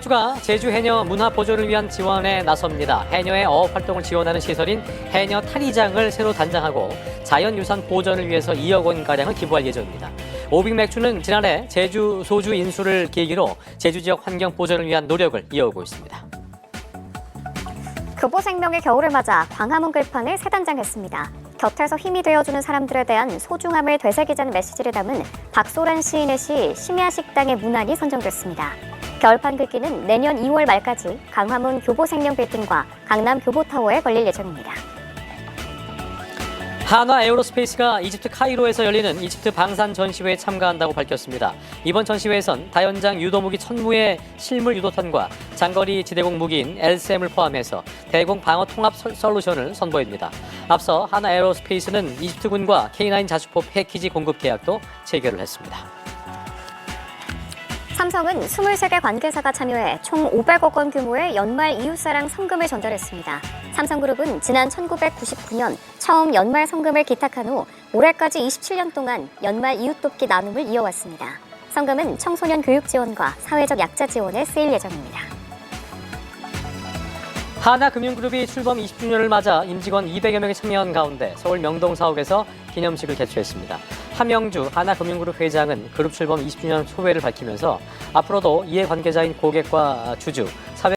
주가 제주 해녀 문화 보존을 위한 지원에 나섭니다. 해녀의 어업 활동을 지원하는 시설인 해녀 탈의장을 새로 단장하고 자연유산 보존을 위해서 2억 원 가량을 기부할 예정입니다. 오빅 맥주는 지난해 제주 소주 인수를 계기로 제주 지역 환경 보존을 위한 노력을 이어오고 있습니다. 교보생명의 겨울을 맞아 광화문 글판을 새 단장했습니다. 곁에서 힘이 되어주는 사람들에 대한 소중함을 되새기자는 메시지를 담은 박소란 시인의 시 심야 식당의 문안이 선정됐습니다. 겨울판 글귀는 내년 2월 말까지 강화문 교보생명 빌딩과 강남 교보타워에 걸릴 예정입니다. 한화 에어로스페이스가 이집트 카이로에서 열리는 이집트 방산 전시회에 참가한다고 밝혔습니다. 이번 전시회에선 다연장 유도무기 천무의 실물 유도탄과 장거리 지대공 무기인 LSM을 포함해서 대공 방어 통합 솔- 솔루션을 선보입니다. 앞서 한화 에어로스페이스는 이집트군과 K9 자주포 패키지 공급 계약도 체결을 했습니다. 삼성은 23개 관계사가 참여해 총 500억 원 규모의 연말 이웃사랑 성금을 전달했습니다. 삼성그룹은 지난 1999년 처음 연말 성금을 기탁한 후 올해까지 27년 동안 연말 이웃 돕기 나눔을 이어왔습니다. 성금은 청소년 교육 지원과 사회적 약자 지원에 쓰일 예정입니다. 하나금융그룹이 출범 20주년을 맞아 임직원 200여 명이 참여한 가운데 서울 명동 사옥에서 기념식을 개최했습니다. 함영주 하나금융그룹 회장은 그룹 출범 20주년 소회를 밝히면서 앞으로도 이해 관계자인 고객과 주주, 사회